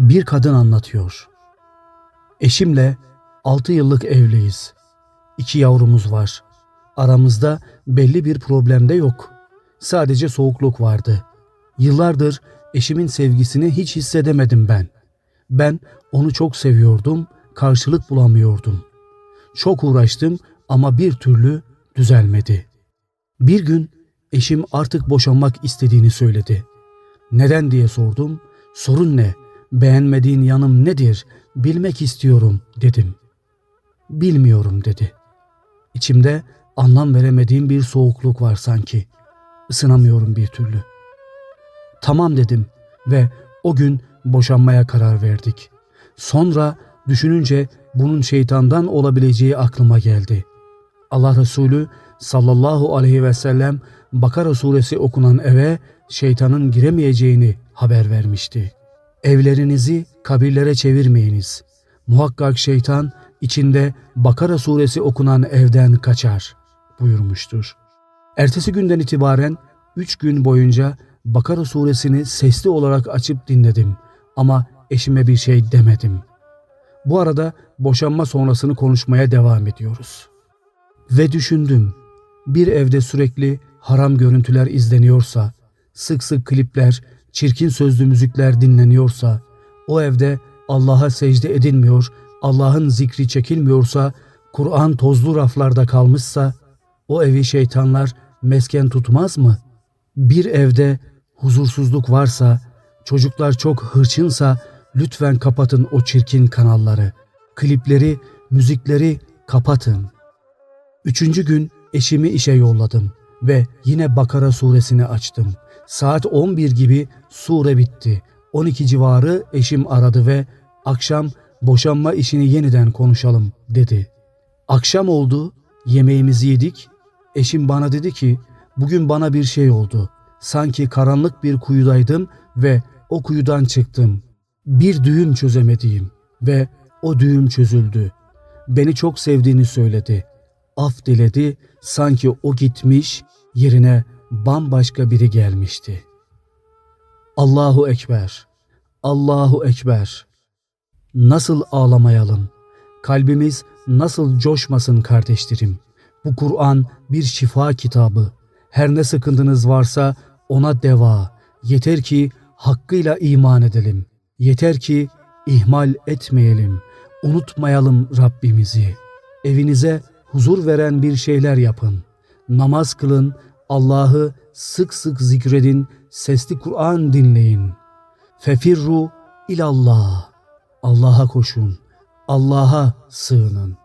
Bir kadın anlatıyor. Eşimle 6 yıllık evliyiz. İki yavrumuz var. Aramızda belli bir problem de yok. Sadece soğukluk vardı. Yıllardır eşimin sevgisini hiç hissedemedim ben. Ben onu çok seviyordum, karşılık bulamıyordum. Çok uğraştım ama bir türlü düzelmedi. Bir gün eşim artık boşanmak istediğini söyledi. Neden diye sordum. Sorun ne? Beğenmediğin yanım nedir? Bilmek istiyorum dedim. Bilmiyorum dedi. İçimde anlam veremediğim bir soğukluk var sanki. Isınamıyorum bir türlü. Tamam dedim ve o gün boşanmaya karar verdik. Sonra düşününce bunun şeytandan olabileceği aklıma geldi. Allah Resulü sallallahu aleyhi ve sellem Bakara suresi okunan eve şeytanın giremeyeceğini haber vermişti. Evlerinizi kabirlere çevirmeyiniz. Muhakkak şeytan içinde Bakara suresi okunan evden kaçar buyurmuştur. Ertesi günden itibaren üç gün boyunca Bakara suresini sesli olarak açıp dinledim ama eşime bir şey demedim. Bu arada boşanma sonrasını konuşmaya devam ediyoruz. Ve düşündüm. Bir evde sürekli haram görüntüler izleniyorsa, sık sık klipler, çirkin sözlü müzikler dinleniyorsa, o evde Allah'a secde edilmiyor, Allah'ın zikri çekilmiyorsa, Kur'an tozlu raflarda kalmışsa, o evi şeytanlar mesken tutmaz mı? Bir evde huzursuzluk varsa, çocuklar çok hırçınsa lütfen kapatın o çirkin kanalları. Klipleri, müzikleri kapatın. Üçüncü gün eşimi işe yolladım ve yine Bakara suresini açtım. Saat 11 gibi sure bitti. 12 civarı eşim aradı ve akşam boşanma işini yeniden konuşalım dedi. Akşam oldu, yemeğimizi yedik. Eşim bana dedi ki bugün bana bir şey oldu. Sanki karanlık bir kuyudaydım ve o kuyudan çıktım. Bir düğüm çözemediğim ve o düğüm çözüldü. Beni çok sevdiğini söyledi. Af diledi, sanki o gitmiş, yerine bambaşka biri gelmişti. Allahu Ekber, Allahu Ekber. Nasıl ağlamayalım? Kalbimiz nasıl coşmasın kardeşlerim? Bu Kur'an bir şifa kitabı. Her ne sıkıntınız varsa ona deva. Yeter ki hakkıyla iman edelim. Yeter ki ihmal etmeyelim. Unutmayalım Rabbimizi. Evinize huzur veren bir şeyler yapın. Namaz kılın, Allah'ı sık sık zikredin, sesli Kur'an dinleyin. Fefirru ilallah. Allah'a koşun. Allah'a sığının.